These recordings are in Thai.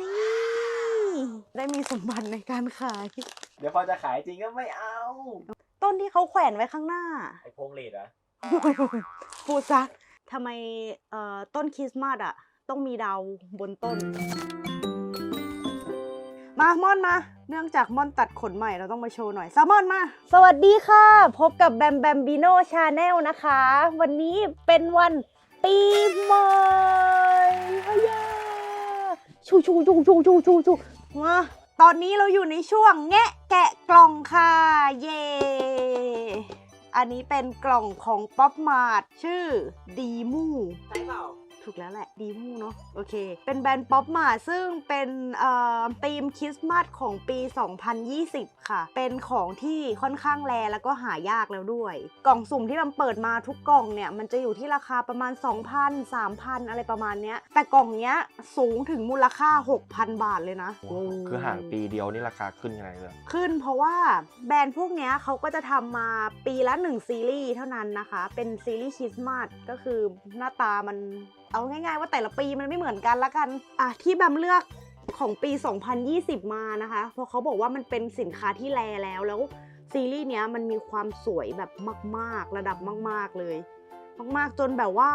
นี่ได้มีสมบัติในการขาย เดี๋ยวพอจะขายจริงก็ไม่เอาต้นที่เขาแขวนไว้ข้างหน้า ไอ้พวงหลีดเหรอะพูดซะทำไมเอ่อต้นคริสต์มาสอะต้องมีดาวบนต้น มาม่อนมา เนื่องจากม่อนตัดขนใหม่เราต้องมาโชว์หน่อยซามอนมา สวัสดีค่ะ พบกับแบมแบมบิโนชาแนลนะคะ วันนี้เป็นวันปีใหม่ ชูชูชูชูชูชูชูมาตอนนี้เราอยู่ในช่วงแงะแกะกล่องค่ะ เย่อันนี้เป็นกล่องของป๊อปมาร์ทชื่อดีมูใช่เปล่า ถูกแล้วแหละ ดีมูเนาะโอเค เป็นแบรนด์ป๊อปมาซึ่งเป็นเอ่อธีมคริสต์มาสของปี 2020 ค่ะ เป็นของที่ค่อนข้างแรแล้วก็หายากแล้วด้วย กล่องสุ่มที่มันเปิดมาทุกกล่องเนี่ย มันจะอยู่ที่ราคาประมาณ 2,000 3,000 อะไรประมาณเนี้ย แต่กล่องเนี้ยสูงถึงมูลค่า 6,000 บาทเลยนะ คือห่างปีเดียวนี่ราคาขึ้นยังไงเลยขึ้นเพราะว่าแบรนด์พวกเนี้ยเขาก็จะทำมาปีละหนึ่งซีรีส์เท่านั้นนะคะ เป็นซีรีส์คริสต์มาสก็คือหน้าตามัน เอาง่ายๆว่าแต่ละปีมันไม่เหมือนกันละกันอะที่แบมเลือกของปี 2020 มานะคะ เพราะเขาบอกว่ามันเป็นสินค้าที่แลแล้วแล้วซีรีส์เนี้ยมันมีความสวยแบบมาก ๆ ระดับมาก ๆเลย มากๆจนแบบว่า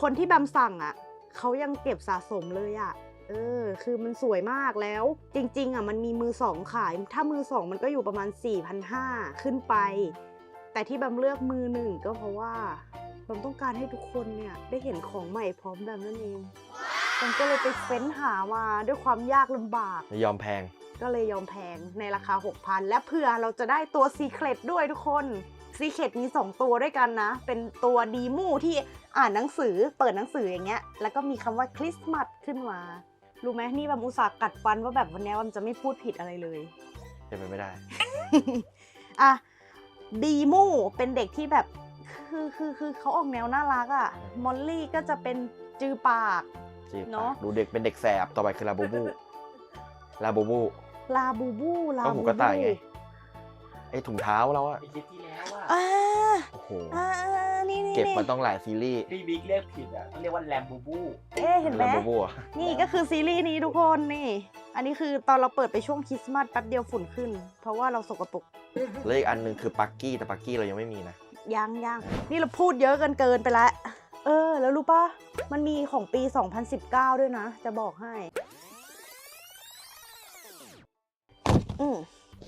คนที่แบมสั่งอะเขายังเก็บสะสมเลยอะเออคือมันสวยมากแล้ว จริง ๆอะมันมีมือสองขาย ถ้ามือสองมันก็อยู่ประมาณ4,500ขึ้นไป แต่ที่แบมเลือกมือหนึ่งก็เพราะว่า แบมต้องการให้ทุกคนเนี่ยได้เห็นของใหม่พร้อมแบมนั่นเองแบมก็เลยไปเฟ้นหามาด้วยความยากลำบากไม่ยอมแพง ก็เลยยอมแพงในราคา 6,000 และเพื่อเราจะได้ตัว Secret ด้วยทุกคน Secret มี 2 ตัวด้วยกันนะ เป็นตัวดีมูที่อ่านหนังสือเปิดหนังสืออย่างเงี้ย แล้วก็มีคำว่าคริสต์มาสขึ้นมา รู้ไหมนี่แบบอุตส่าห์กัดฟันว่าแบบวันนี้วันจะไม่พูดผิดอะไรเลยเป็นไปไม่ได้ อะดีมูเป็นเด็กที่แบบ คือคือคือเขาออกแนวน่ารักอะ่ะมอลลี่ก็จะเป็นจือปาก จีบเนอะปากดูเด็กเป็นเด็กแสบ ต่อไปคือลาบูบู ลาบูบู ลาบูบูลาก็บูหูบูกระต่ายไง ไอ้ถุงเท้าเราอะมีคลิปที่แล้วอะอ่าโอ้โหอ่านี่นี่เก็บมานี่ต้องหลายซีรีส์พี่บิ๊กเรียกผิดอะต้องเรียกว่าแลมบูบูเอ๊ะเห็นไหมลาบูบูอะนี่ก็คือซีรีส์นี้ทุกคนนี่ อันนี้คือตอนเราเปิดไปช่วงคริสต์มาสแป๊บเดียวฝุ่นขึ้น เพราะว่าเราสกปรก แล้วอีกอันหนึ่งคือปักกี้แต่ปักกี้เรายังไม่มีนะ ยังยังนี่เราพูดเยอะเกินเกินไปละเออ แล้วรู้ปะมันมีของปี 2019 ด้วยนะ จะบอกให้ อืม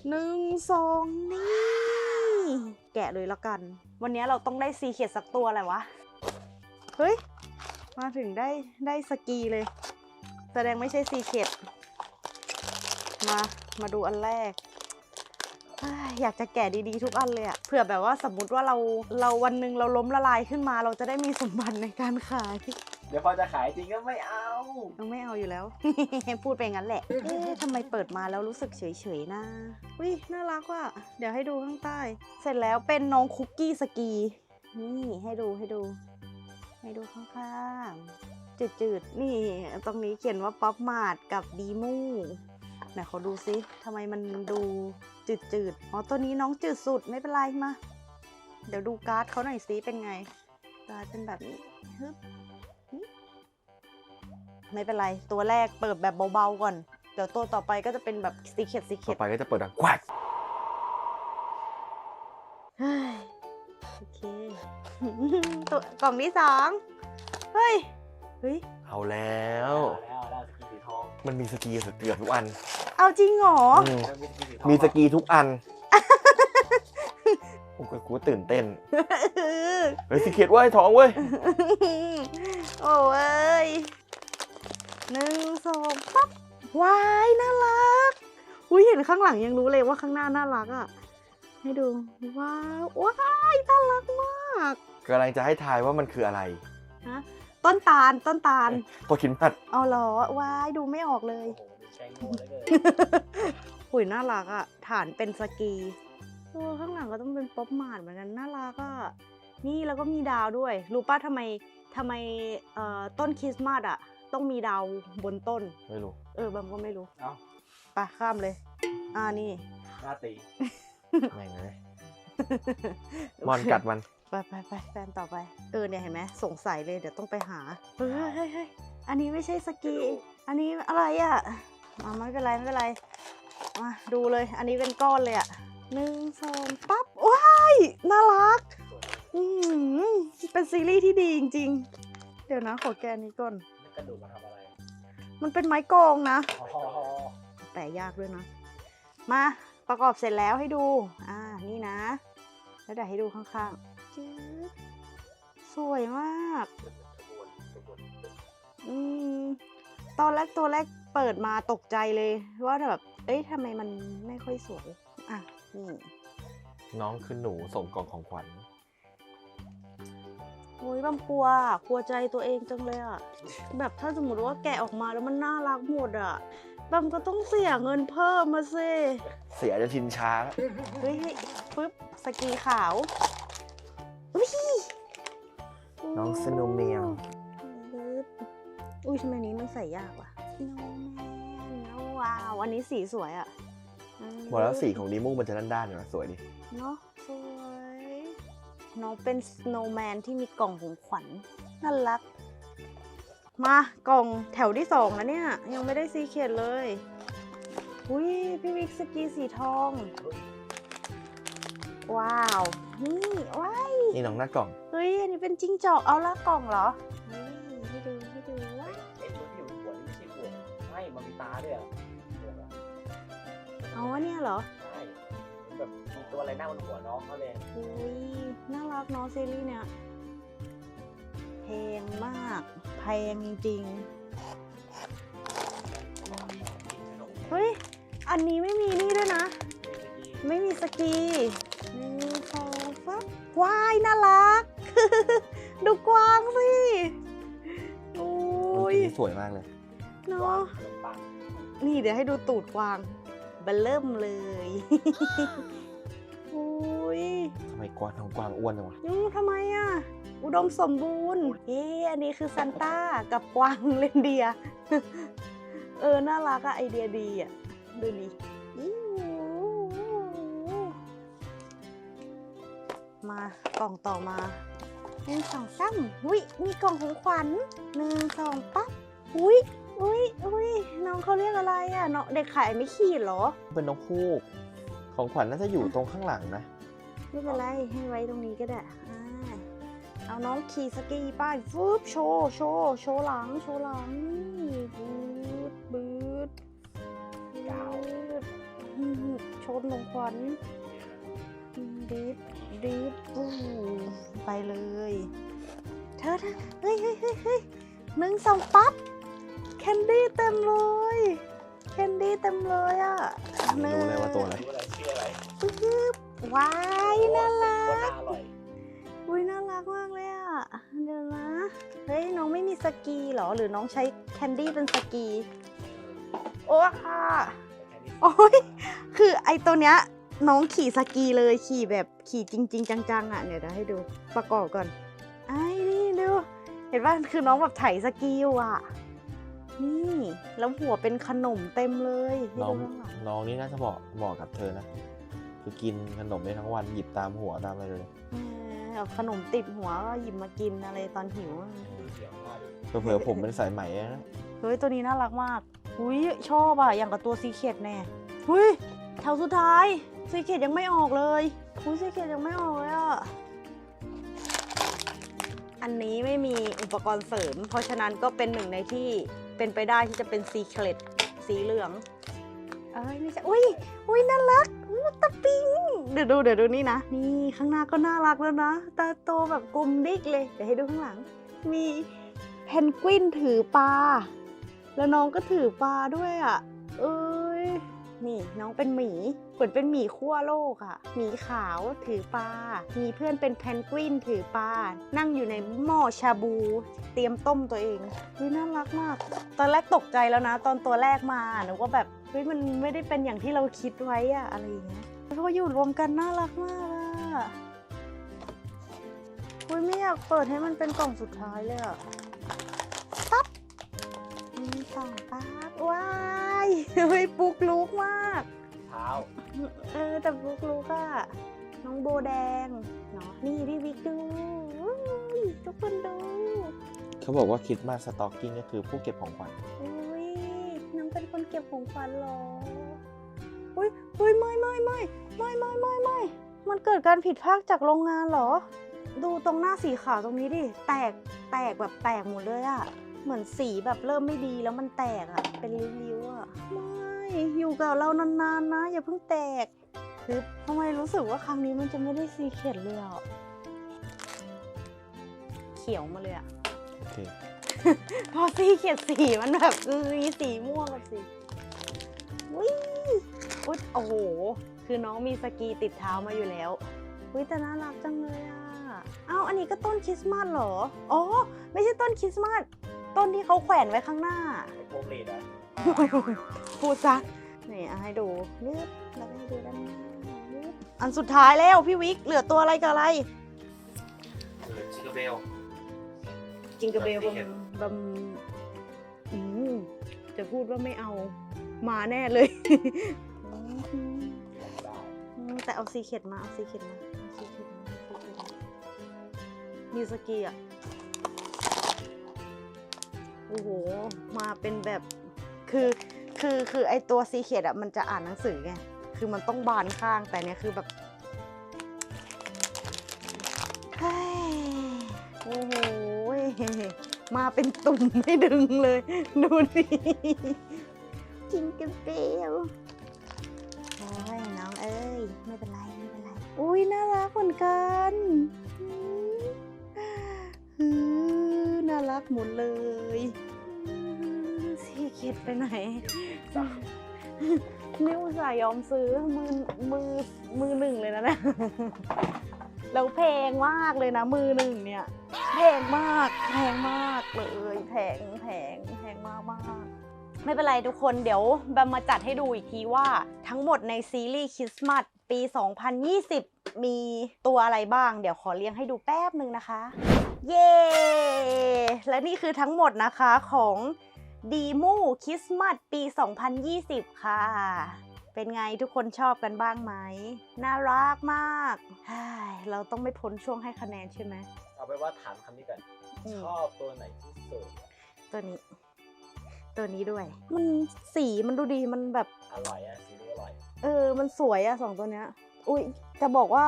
หนึ่งสองนี่ แกะเลยละกัน วันนี้เราต้องได้ซีเขียดสักตัวอะไรวะ เฮ้ย มาถึงได้ได้สกีเลย แสดงไม่ใช่ซีเขียดมา มาดูอันแรก อ้ยอยากจะแกะดีๆทุกอันเลยอะเผื่อแบบว่าสมมติว่าเราเราวันหนึ่งเราล้มละลายขึ้นมา เราจะได้มีสมบัติในการขาย เดี๋ยวพอจะขายจริงก็ไม่เอายังไม่เอาอยู่แล้ว พูดไปงั้นแหละ เอ๊ะทำไมเปิดมาแล้วรู้สึกเฉยๆนะวิน่ารักว่ะ เดี๋ยวให้ดูข้างใต้ เสร็จแล้วเป็นน้องคุกกี้สกี นี่ให้ดูให้ดู ให้ดูข้างๆจืดๆ นี่ ตรงนี้เขียนว่าป๊อปมาร์ทกับดีมู ไหนขอดูซิทำไมมันดูจืดๆอ๋อตัวนี้น้องจืดสุดไม่เป็นไรมา เดี๋ยวดูการ์ดเขาหน่อยซิเป็นไงการ์ดเป็นแบบนี้ฮึบนี่ไม่เป็นไร ตัวแรกเปิดแบบเบาๆก่อน เดี๋ยวตัวต่อไปก็จะเป็นแบบซีเคดซีเคต่อดไปก็จะเปิดดังกวักเฮ้ยโอเค ตัวกล่องที่สองเฮ้ย เฮ้ย เอาแล้วแล้วแล้วสกีสีทอง มันมีสกีเกือบทุกอัน เอาจริงเหรอ อืมแล้วมีสกีสีทองมีสกีทุกอันโอ้โหกูตื่นเต้น เฮ้ยสีเขียดเว้ยท้องเว้ย โอ้ยหนึ่งสองปั๊บว้ายน่ารัก อุ้ยเห็นข้างหลังยังรู้เลยว่าข้างหน้าน่ารักอะ ให้ดู ว้าวว้ายน่ารักมาก กำลังจะให้ทายว่ามันคืออะไรฮะต้นตาลต้นตาลตัวคินพัด เอาเหรอว้ายดูไม่ออกเลย โอ้โหดู ใช้โง่เหลยเกินหุยน่ารักอะฐานเป็นสกีโอ้ข้างหลังก็ต้องเป็นป๊อปมาร์ทเหมือนกันน่ารักอะนี่แล้วก็มีดาวด้วย รู้ป้าทำไมทำไมเอ่อต้นคริสต์มาสอะต้องมีดาวบนต้น ไม่รู้ เออบางก็ไม่รู้เอ้าไปข้ามเลย อ่านี่ หน้าตี แม่งเลยมอนกัดมัน ไปไปไปแฟนต่อไป เออเนี่ยเห็นไหมสงสัยเลยเดี๋ยวต้องไปหา เฮ้ยเฮ้ยเฮ้ยอันนี้ไม่ใช่สกี อันนี้อะไรอะ มาไม่เป็นไรไม่เป็นไร มาดูเลย อันนี้เป็นก้อนเลยอะหนึ่งสองปั๊บ ว้าย น่ารัก อืมเป็นซีรีส์ที่ดีจริง ๆ เดี๋ยวนะขอแกนนี้ก่อน กระดูกมาทำอะไรมันเป็นไม้กองนะ อ๋อแต่ยากด้วยนะ มาประกอบเสร็จแล้วให้ดู อ่า นี่นะ แล้วเดี๋ยวให้ดูข้างๆจืดสวยมาก อืม ตอนแรกตัวแรกเปิดมาตกใจเลยว่าแบบเอ้ยทำไมมันไม่ค่อยสวยอะนี่น้องคือหนูส่งกล่องของขวัญโอ้ยบำกลัวอะกลัวใจตัวเองจังเลยอะแบบถ้าสมมติว่าแกะออกมาแล้วมันน่ารักหมดอะบำก็ต้องเสียเงินเพิ่มมาสิเสียจะชินช้าเฮ้ยเฮ้ยปึ๊บสกีขาวอุ้ยน้องสโนว์แมวปึ๊บ อุ้ยทำไมอันนี้มันใส่ยากว่ะโนแมนว้าวอันนี้สีสวยอะบอกแล้วสีของดีมูมันจะด้านๆอยู่นะสวยดิเนาะสวยน้องเป็นสโนว์แมนที่มีกล่องของขวัญน่ารัก มากล่องแถวที่สองแล้วเนี่ย ยังไม่ได้ซีเคดเลยอุ้ยพี่วิกสกีสีทอง ว้าว นี่ว้ายนี่น้องหน้ากล่อง เฮ้ย อันนี้เป็นจิ้งจอกเอาละกล่องเหรอ ตาด้วยอะหัวอะเอาวะเนี่ยเหรอ ใช่มันแบบมีตัวอะไรหน้าบนหัวน้องเขาเลยอุ้ยน่ารักเนาะซีรีส์เนี่ยแพงมากแพงจริงๆ เฮ้ย อันนี้ไม่มีนี่ด้วยนะ ไม่มีสกีหนึ่งสองฟับว้ายน่ารัก ดูกวางสิ โอ้มันยสีสวยมากเลยเนาว้าะวขนมปัง นี่เดี๋ยวให้ดูตูดกวางเบลเริ่มเลยโอ้ยทำไมกวางน้องกวางอ้วนจังวะอืมทำไมอะ อุดมสมบูรณ์ เอ๊ะอันนี้คือซันต้ากับกวางเลนเดีย เออ น่ารักอะไอเดียดีอะดูดิอิ๊วมากล่องต่อมาหนึ่งสองสามอุ้ยมีกล่องของขวัญหนึ่งสองปั๊บอุ้ย อุ้ยอุ้ยน้องเขาเรียกอะไรอะน้องเด็กขายไม่ขีดเหรอ เป็นน้องฮูกของขวัญน่าจะอยู่ตรงข้างหลังนะ ไม่เป็นไรให้ไว้ตรงนี้ก็ได้อ่าเอาน้องขี่สกีไป้ายฟึบโชว์โชว์โชว์หลังโชว์หลังนี่บืดบืดยาวบืดอืมชนลงควันดีดดีดปูไปเลย เธอเธอเฮ้ยเฮ้ยเฮ้ยเฮ้ยหนึ่งสองปั๊บ แคนดี้เต็มเลยแคนดี้เต็มเลยอะรู้เลยว่าตัวอะไรรู้อะไรชื่ออะไรปึ๊บว้ายน่ารักโคตรอร่อยอุ้ยน่ารักมากเลยอะเดี๋ยวนะเฮ้ยน้องไม่มีสกีเหรอหรือน้องใช้แคนดี้เป็นสกีโอ้ค่ะโอ้ยคือไอตัวเนี้ยน้องขี่สกีเลยขี่แบบขี่จริง ๆ จังๆอะเดี๋ยวเดี๋ยวให้ดูประกอบก่อนไอ้นี่ดู เห็นป่ะคือน้องแบบไถสกีอยู่อะ นี่ แล้วหัวเป็นขนมเต็มเลยให้น้องดูข้างหลังน้องนี่น่าจะเหมาะเหมาะกับเธอนะคือกินขนมได้ทั้งวันหยิบตามหัวตามอะไรเลยเออแบบขนมติดหัวก็หยิบมากินอะไรตอนหิวอะเสียงมากเผลอๆผมเป็นสายไหมนะเฮ้ยตัวนี้น่ารักมากอุ้ยชอบอะอย่างกับตัวซีเคดแน่อุ้ยแถวสุดท้ายซีเคดยังไม่ออกเลยอุ้ยซีเคดยังไม่ออกเลยอะอันนี้ไม่มีอุปกรณ์เสริม เพราะฉะนั้นก็เป็นหนึ่งในที่ เป็นไปได้ที่จะเป็นซีเคดสีเหลือง เอ้ยไม่ใช่อุ้ยอุ้ยน่ารักอู้ตะปิงเดี๋ยวดูเดี๋ยวดูนี่นะ นี่ข้างหน้าก็น่ารักแล้วนะ ตาโตแบบกลมดิกเลย เดี๋ยวให้ดูข้างหลัง มีเพนกวินถือปลา แล้วน้องก็ถือปลาด้วยอะ เออ นี่น้องเป็นหมีเหมือนเป็นหมีขั้วโลกอะหมีขาวถือปลา มีเพื่อนเป็นแพนกวินถือปลา นั่งอยู่ในหม้อชาบู เตรียมต้มตัวเองเฮ้ยน่ารักมาก ตอนแรกตกใจแล้วนะ ตอนตัวแรกมาหนูก็แบบเฮ้ยมันไม่ได้เป็นอย่างที่เราคิดไว้อะอะไรอย่างเงี้ยแล้วพออยู่รวมกันน่ารักมากอะเฮ้ยไม่อยากเปิดให้มันเป็นกล่องสุดท้ายเลยอะปั๊บหนึ่งสองปั๊บว้า เฮ้ยปุกลุกมาก เท้าเออแต่บุกลูกอะน้องโบแดงเนาะนี่พี่วิกดูอุ้ยทุกคนดูเขาบอกว่าคิดมาสต็อกกิ้งก็คือผู้เก็บของขวัญอุ้ยเก็บของขวัญเหรออุ้ยอุ้ยไม่ไม่ไม่ไม่ไม่ไม่ไม่มันเกิดการผิดพลาดจากโรงงานเหรอ ดูตรงหน้าสีขาวตรงนี้ดิ แตก แตกแบบแตกหมดเลยอะ เหมือนสีแบบเริ่มไม่ดีแล้วมันแตกอะเป็นริ้วๆอะไม่อยู่กับเรานานๆนะ อย่าเพิ่งแตกคือทำไมรู้สึกว่าครั้งนี้มันจะไม่ได้ซีเข็ดเลยอะเขียวมาเลยอะโอเค พอซีเขียดสีมันแบบมีสีม่วงกับสีวิอุ๊ยโอ้โห คือน้องมีสกีติดเท้ามาอยู่แล้ววิแต่น่ารักจังเลยอะ เอ้าอันนี้ก็ต้นคริสต์มาสเหรอ อ๋อ ไม่ใช่ต้นคริสต์มาส ต้นที่เขาแขวนไว้ข้างหน้าไอ้โปรเลดอะพูดซะนี่เอาให้ดูนึบแล้วก็ให้ดูด้านหน้านึบอันสุดท้ายแล้วพี่วิกเหลือตัวอะไรกับอะไรหรือชิคเกอร์เบล จิงกระเบลแบบบที่เห็นำบำอืมจะพูดว่าไม่เอามาแน่เลยได้อืมแต่เอาซีเข็ดมา เอาซีเข็ดมาเอาซีเข็ดมาเอาซีเข็ดมามิวสกีอะ โอ้โห มาเป็นแบบคือคือคือไอตัวซีเข็ดอะมันจะอ่านหนังสือไง คือมันต้องบานข้างแต่เนี้ยคือแบบเฮ้ยโอ้โห มาเป็นตุ่มไม่ดึงเลย ดูดิจิงกันเบลโอ้ยน้องเอ้ย ไม่เป็นไร ไม่เป็นไร อุ้ยน่ารักเหมือนกันอืม น่ารักหมดเลยอืมสีเข็ดไปไหนนี่อุตส่าห์ยอมซื้อมือมือมือหนึ่งเลยนะเนี่ยแล้วแพงมากเลยนะมือหนึ่งเนี่ยแพงมากแพงมากเลยแพงแพงแพงมากมากๆไม่เป็นไรทุกคนเดี๋ยวแบมมาจัดให้ดูอีกทีว่าทั้งหมดในซีรีส์คริสต์มาสปี 2020 มีตัวอะไรบ้าง เดี๋ยวขอเลี้ยงให้ดูแป๊บหนึ่งนะคะ เย้ และนี่คือทั้งหมดนะคะของดีมูคริสต์มาสปี 2020 ค่ะ เป็นไงทุกคนชอบกันบ้างไหม น่ารักมากเฮ้ยเราต้องไม่พ้นช่วงให้คะแนนใช่ไหม เอาไปนว่าถามคำนี้ก่อนอืมชอบตัวไหนที่สุด ตัวนี้ ตัวนี้ด้วย มันสีมันดูดีมันแบบ อร่อยอะสีดูอร่อย เออ มันสวยอะสองตัวเนี้ย อุ้ยจะบอกว่า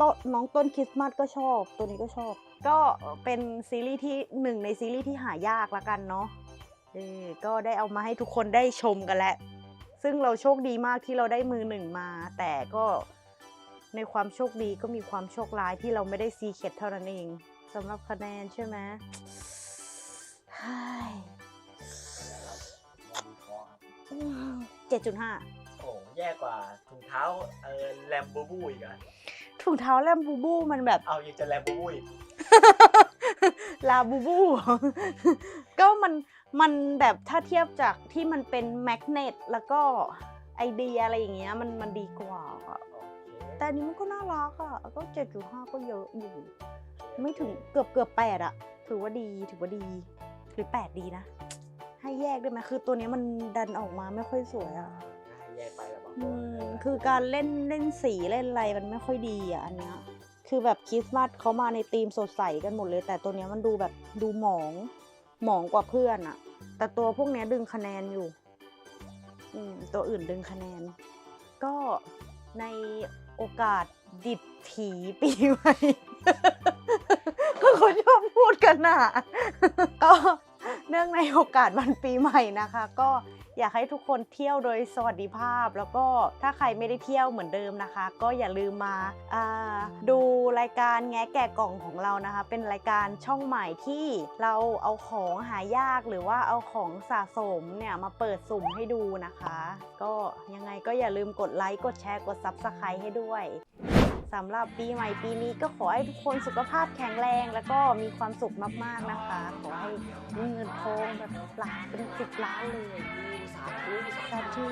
ต้นน้องต้นคริสต์มาสก็ชอบ ตัวนี้ก็ชอบ ก็เป็นซีรีส์ที่หนึ่งในซีรีส์ที่หายากละกันเนาะเออก็ได้เอามาให้ทุกคนได้ชมกันแล้วซึ่งเราโชคดีมากที่เราได้มือหนึ่งมา แต่ก็ในความโชคดีก็มีความโชคร้ายที่เราไม่ได้ซีเค็ดเท่านั้นเองสำหรับคะแนนใช่ไหมเฮ้ยมองคอครับเจ็ดจุดห้าโอ้โหแย่กว่าถุงเท้าเออแลมบูบูอีกอะถุงเท้าแลมบูบูมันแบบ เอายังจะแลมบูบูอีก ลาบูบู ก็มันมันแบบถ้าเทียบจากที่มันเป็นแมกเนตแล้วก็ไอเดียอะไรอย่างเงี้ยมันมันดีกว่าอะโอเคแต่อันนี้มันก็น่ารักอะ ก็เจ็ดจุดห้าก็เยอะอยู่ ไม่ถึงเกือบเกือบแปดอะ ถือว่าดีถือว่าดี หรือแปดดีนะ ให้แยกได้ไหมคือตัวนี้มันดันออกมาไม่ค่อยสวยอะแย่ไปแล้วบางอืตัวมคือการเล่นเล่นสีเล่นอะไรมันไม่ค่อยดีอะอันเนี้ย คือแบบคริสต์มาสเขามาในธีมสดใสกันหมดเลย แต่ตัวเนี้ยมันดูแบบดูหมอง หมองกว่าเพื่อนอะแต่ตัวพวกเนี้ยดึงคะแนนอยู่ อืมตัวอื่นดึงคะแนน ก็ในโอกาสดิดถีปีใหม่ก็เขาชอบพูดกันน่ะก็เนื่องในโอกาสวันปีใหม่นะคะ ก็ อยากให้ทุกคนเที่ยวโดยสวัสดิภาพ แล้วก็ถ้าใครไม่ได้เที่ยวเหมือนเดิมนะคะ ก็อย่าลืมมาาดูรายการแงะแกะกล่องของเรานะคะ เป็นรายการช่องใหม่ที่เราเอาของหายากหรือว่าเอาของสะสมเนี่ยมาเปิดสุ่มให้ดูนะคะ ก็ยังไงก็อย่าลืมกดไลค์กดแชร์กด Subscribe ให้ด้วยสำหรับปีใหม่ปีนี้ก็ขอให้ทุกคนสุขภาพแข็งแรง แล้วก็มีความสุขมากๆนะคะ ขอให้มีเงินทองแบบหลักเป็นสิบล้านเลย สาธุสาสาธุ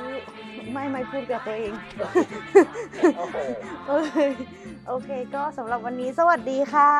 ไม่ไม่พูดกับตัวเองโอ้โหโอเคโอเคก็สำหรับวันนี้สวัสดีค่ะ